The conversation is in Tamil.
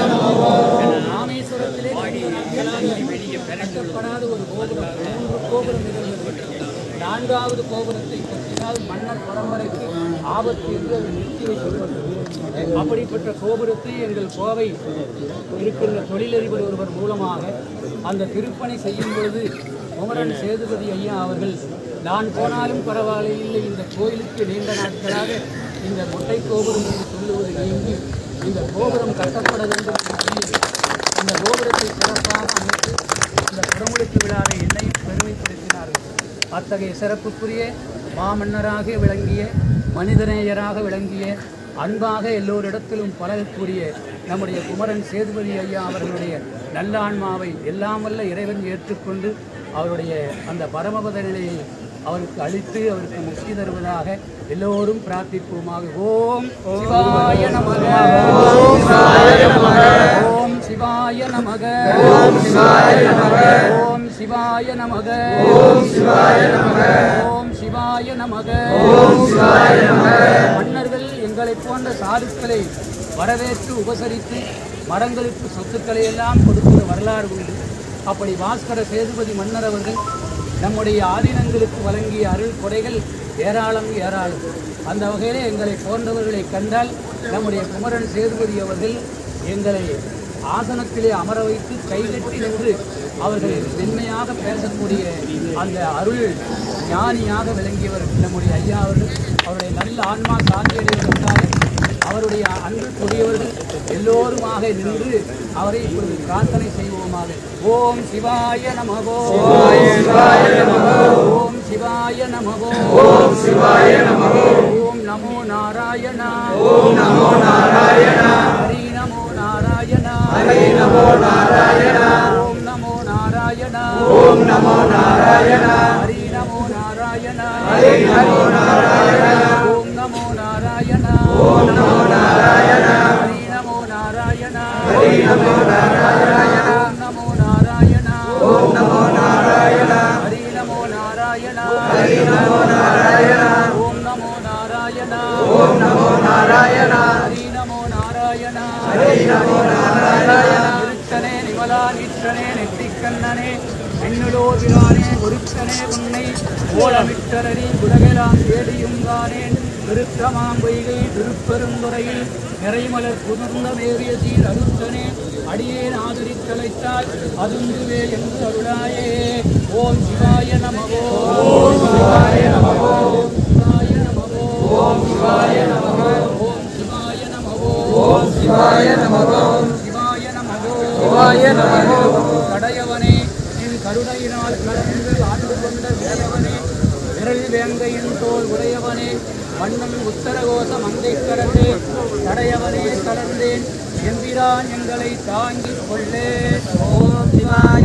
நமகோ ராமேஸ்வரத்திலே கட்டப்படாத ஒரு கோபுரம் மூன்று கோபுரம் நான்காவது கோபுரத்தை பற்றினால் மன்னர் பரம்பரைக்கு ஆபத்து என்று அது நிறுத்தி வைக்கப்பட்டது அப்படிப்பட்ட கோபுரத்தை எங்கள் கோவை இருக்கின்ற தொழிலதிபர் ஒருவர் மூலமாக அந்த திருப்பணி செய்யும் பொழுது குமரன் சேதுபதி ஐயா அவர்கள் நான் போனாலும் பரவாயில்லை இந்த கோயிலுக்கு நீண்ட நாட்களாக இந்த மொட்டை கோபுரம் என்று சொல்லுவது நீங்கி இந்த கோபுரம் கட்டப்பட வேண்டும் இந்த கோபுரத்தை சிறப்பாக அமைத்து இந்த குடமுழுக்கு விழாவை என்னையும் பெருமைப்படுத்தினார்கள். அத்தகைய சிறப்புக்குரிய மாமன்னராக விளங்கிய மனிதநேயராக விளங்கிய அன்பாக எல்லோரிடத்திலும் பழகக்கூடிய நம்முடைய குமரன் சேதுபதி ஐயா அவர்களுடைய நல்ல ஆன்மாவை எல்லாம் வல்ல இறைவன் ஏற்றுக்கொண்டு அவருடைய அந்த பரமபத நிலையை அவருக்கு அளித்து அவருக்கு முக்தி தருவதாக எல்லோரும் பிரார்த்திப்போமாக. ஓம் சிவாய நமக. ஓம் சிவாய நமக. ஓம் சிவாய நமக. ஓம் சிவாய நமக. ஓம் சிவாய நமக. ஓம் சிவாய நமக. ஓம் சிவாய நமக. மன்னர்கள் எங்களைப் போன்ற சாதுக்களை வரவேற்று உபசரித்து மரங்களுக்கு சொத்துக்களை எல்லாம் கொடுக்கிற வரலாறு உண்டு. அப்படி பாஸ்கர சேதுபதி மன்னர் அவர்கள் நம்முடைய ஆதீனங்களுக்கு வழங்கிய அருள் கொடைகள் ஏராளம் ஏராளம். அந்த வகையில் எங்களை போன்றவர்களை கண்டால் நம்முடைய குமரன் சேதுபதி அவர்கள் எங்களை ஆசனத்திலே அமர வைத்து கைகட்டி நின்று அவர்கள் மென்மையாக பேசக்கூடிய அந்த அருள் ஞானியாக விளங்கியவர் நம்முடைய ஐயா அவர்கள். அவருடைய நல்ல ஆன்மா சாந்தியடைவதற்காக அவருடைய அன்புக்குரியவர்கள் எல்லோருமாக நின்று அவரை இப்பொழுது பிரார்த்தனை செய்வோமாக. ஓம் சிவாய நமகோ. ஓம் சிவாய நமகோ. ஓம் சிவாய நமகோ. ஓம் நமோ நாராயணா. ஓம் நமோ நாராயணா. ஹரி நமோ நாராயணா. ஹரி நமோ நாராயணா. ஓம் நமோ நாராயணா. ஓம் நமோ நாராயணா. ஹரி நமோ நாராயணா. ஹரி நமோ நெற்றிக்கண்ணனே மின்னுலோதிரானே ஒருத்தனே உன்னை ஓலமிட்டரடி உலகெல்லாம் தேடியும் திருத்தமாம் பொய்கை திருப்பெருந்துறையில் நிறைமலர் புதுர்ந்த மேறிய சீர் அருத்தனே அடியேன் ஆதரித்தலைத்தால் அதுந்துவே என்று அருளாயே. ஓம் சிவாய நமகோ. ஓம் சிவாய ஓம் சிவாய நமகோ. ஓம் சிவாய நமகோ. ஓம் சிவாய நமகோ. ஓம் சிவாய நமகோ. சிவாய நமகோ. சிவாய நமகோ. கடையவனே என் கருணையினால் கடந்து ஆண்டு கொண்ட விடையவனே விரல் வேங்கையின் தோல் உடையவனே வண்ணம் உத்தரகோச மந்தை கடந்தே தடையவனே கடந்தேன் எம்பிரான் எங்களை தாங்கிக் கொள்ளே. ஓம் சிவாய